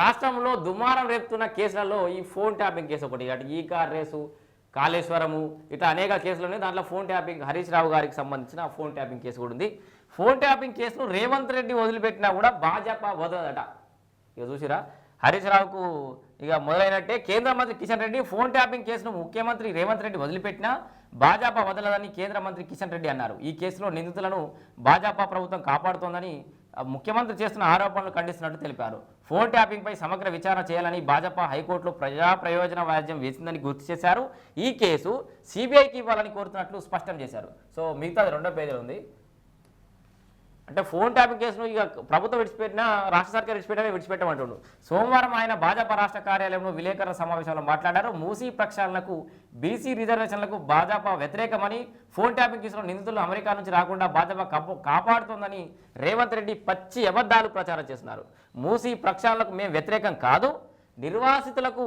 రాష్ట్రంలో దుమారం రేపుతున్న కేసులలో ఈ ఫోన్ ట్యాపింగ్ కేసు ఒకటి. అటు ఈ కార్ రేసు కాళేశ్వరము ఇట్లా అనేక కేసులు ఉన్నాయి. దాంట్లో ఫోన్ ట్యాపింగ్ హరీష్ రావు గారికి సంబంధించిన ఫోన్ ట్యాపింగ్ కేసు కూడా ఉంది. ఫోన్ ట్యాపింగ్ కేసును రేవంత్ రెడ్డి వదిలిపెట్టినా కూడా భాజపా వదలదట. ఇక చూసిరా హరీష్ రావుకు ఇక మొదలైనట్టే కేంద్ర మంత్రి కిషన్ రెడ్డి ఫోన్ ట్యాపింగ్ కేసును ముఖ్యమంత్రి రేవంత్ రెడ్డి వదిలిపెట్టినా భాజపా వదలదని కేంద్ర మంత్రి కిషన్ రెడ్డి అన్నారు. ఈ కేసులో నిందితులను భాజపా ప్రభుత్వం కాపాడుతోందని ముఖ్యమంత్రి చేస్తున్న ఆరోపణలు ఖండిస్తున్నట్టు తెలిపారు. ఫోన్ ట్యాపింగ్పై సమగ్ర విచారణ చేయాలని భాజపా హైకోర్టులో ప్రజా ప్రయోజన వ్యాజ్యం వేసిందని గుర్తు చేశారు. ఈ కేసు సిబిఐకి ఇవ్వాలని కోరుతున్నట్లు స్పష్టం చేశారు. సో మిగతాది రెండో పేజీలో ఉంది. అంటే ఫోన్ ట్యాపింగ్ కేసును ఇక ప్రభుత్వం విడిచిపెట్టినా రాష్ట్ర సర్కార్ విడిచిపెట్టినా విడిచిపెట్టమంటుండు. సోమవారం ఆయన భాజపా రాష్ట్ర కార్యాలయంలో విలేకరుల సమావేశంలో మాట్లాడారు. మూసీ ప్రక్షాళనకు బీసీ రిజర్వేషన్లకు భాజపా వ్యతిరేకమని ఫోన్ ట్యాపింగ్ కేసులో నిందితులు అమెరికా నుంచి రాకుండా భాజపా కాపాడుతుందని కాపాడుతోందని రేవంత్ రెడ్డి పచ్చి అబద్ధాలు ప్రచారం చేస్తున్నారు. మూసీ ప్రక్షాళనకు మేము వ్యతిరేకం కాదు. నిర్వాసితులకు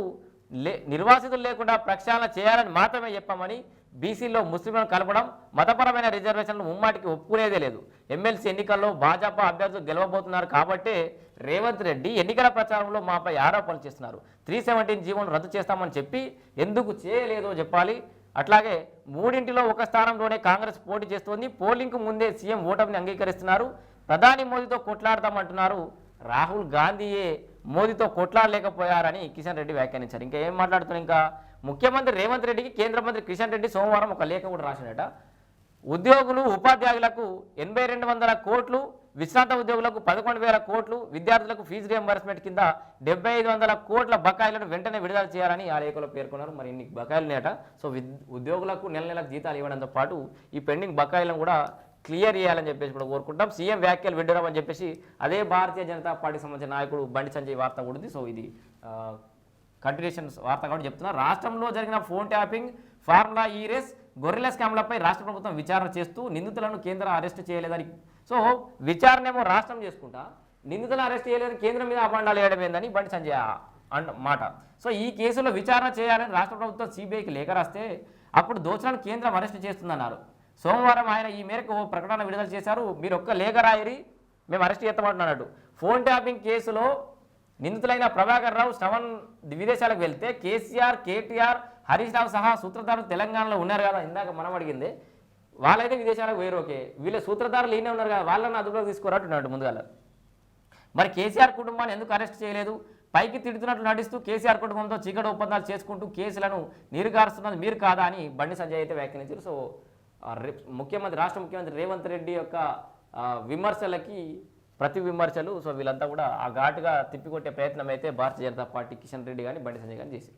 లే నిర్వాసితులు లేకుండా ప్రక్షాళన చేయాలని మాత్రమే చెప్పామని బీసీలో ముస్లింలను కలపడం మతపరమైన రిజర్వేషన్లు ముమ్మాటికి ఒప్పుకునేదే లేదు. ఎమ్మెల్సీ ఎన్నికల్లో భాజపా అభ్యర్థులు గెలవబోతున్నారు కాబట్టే రేవంత్ రెడ్డి ఎన్నికల ప్రచారంలో మాపై ఆరోపణలు చేస్తున్నారు. త్రీ సెవెంటీన్ జీవోను రద్దు చేస్తామని చెప్పి ఎందుకు చేయలేదో చెప్పాలి. అట్లాగే మూడింటిలో ఒక స్థానంలోనే కాంగ్రెస్ పోటీ చేస్తోంది. పోలింగ్కు ముందే సీఎం ఓటమిని అంగీకరిస్తున్నారు. ప్రధాని మోదీతో కొట్లాడతామంటున్నారు రాహుల్ గాంధీయే. మోదీతో కొట్లాడలేకపోయారని కిషన్ రెడ్డి వ్యాఖ్యానించారు. ఇంకా ఏం మాట్లాడుతున్నారు? ఇంకా ముఖ్యమంత్రి రేవంత్ రెడ్డికి కేంద్ర మంత్రి కిషన్ రెడ్డి సోమవారం ఒక లేఖ కూడా రాసినట ఉద్యోగులు ఉపాధ్యాయులకు ఎనభై రెండు వందల కోట్లు విశ్రాంత ఉద్యోగులకు పదకొండు వేల కోట్లు విద్యార్థులకు ఫీజు రియంబర్స్మెంట్ కింద డెబ్బై ఐదు వందల కోట్ల బకాయిలను వెంటనే విడుదల చేయాలని ఆ లేఖలో పేర్కొన్నారు. మరి ఇన్ని బకాయిలు నేట సో ఉద్యోగులకు నెల నెలకు జీతాలు ఇవ్వడంతో పాటు ఈ పెండింగ్ బకాయిలను కూడా క్లియర్ చేయాలని చెప్పేసి కూడా కోరుకుంటాం. సీఎం వ్యాఖ్యలు విడ్డడం అని చెప్పేసి అదే భారతీయ జనతా పార్టీకి సంబంధించిన నాయకుడు బండి సంజయ్ వార్త కూడా ఉంది. సో ఇది కంటిన్యూషన్ వార్త కూడా చెప్తున్నా. రాష్ట్రంలో జరిగిన phone tapping formula E race గొర్రెల స్కామ్లపై రాష్ట్ర ప్రభుత్వం విచారణ చేస్తూ నిందితులను కేంద్రం అరెస్ట్ చేయలేదని. సో విచారణ ఏమో రాష్ట్రం చేసుకుంటా. నిందితులను అరెస్ట్ చేయలేదని కేంద్రం మీద అభాండాలు వేయడం ఏందని బండి సంజయ్ అండ్ మాట. సో ఈ కేసులో విచారణ చేయాలని రాష్ట్ర ప్రభుత్వం సిబిఐకి లేఖ రాస్తే అప్పుడు దోషులను కేంద్రం అరెస్ట్ చేస్తుందన్నారు. సోమవారం ఆయన ఈ మేరకు ఓ ప్రకటన విడుదల చేశారు. మీరు ఒక్క లేఖ రాయరి మేము అరెస్ట్ చేస్తామంటున్నాడు. ఫోన్ ట్యాపింగ్ కేసులో నిందితులైన ప్రభాకర్ రావు శ్రవణ్ విదేశాలకు వెళ్తే కేసీఆర్ కేటీఆర్ హరీష్ రావు సహా సూత్రధారులు తెలంగాణలో ఉన్నారు కదా ఇందాక మనం అడిగింది. వాళ్ళైతే విదేశాలకు వేరు ఓకే. వీళ్ళ సూత్రధారులు ఈయనే ఉన్నారు కదా వాళ్ళని అదుపులోకి తీసుకురాటున్నాడు ముందుగా. మరి కేసీఆర్ కుటుంబాన్ని ఎందుకు అరెస్ట్ చేయలేదు? పైకి తిడుతున్నట్లు నటిస్తూ కేసీఆర్ కుటుంబంతో చీకటి ఒప్పందాలు చేసుకుంటూ కేసులను నీరుగారుస్తున్నది మీరు కాదా అని బండి సంజయ్ అయితే వ్యాఖ్యానించారు. సో ముఖ్యమంత్రి రాష్ట్ర ముఖ్యమంత్రి రేవంత్ రెడ్డి యొక్క విమర్శలకి ప్రతి విమర్శలు సో వీళ్ళంతా కూడా ఆ ఘాటుగా తిప్పికొట్టే ప్రయత్నం అయితే భారతీయ జనతా పార్టీ కిషన్ రెడ్డి కానీ బండి సంజయ్ కానీ చేసి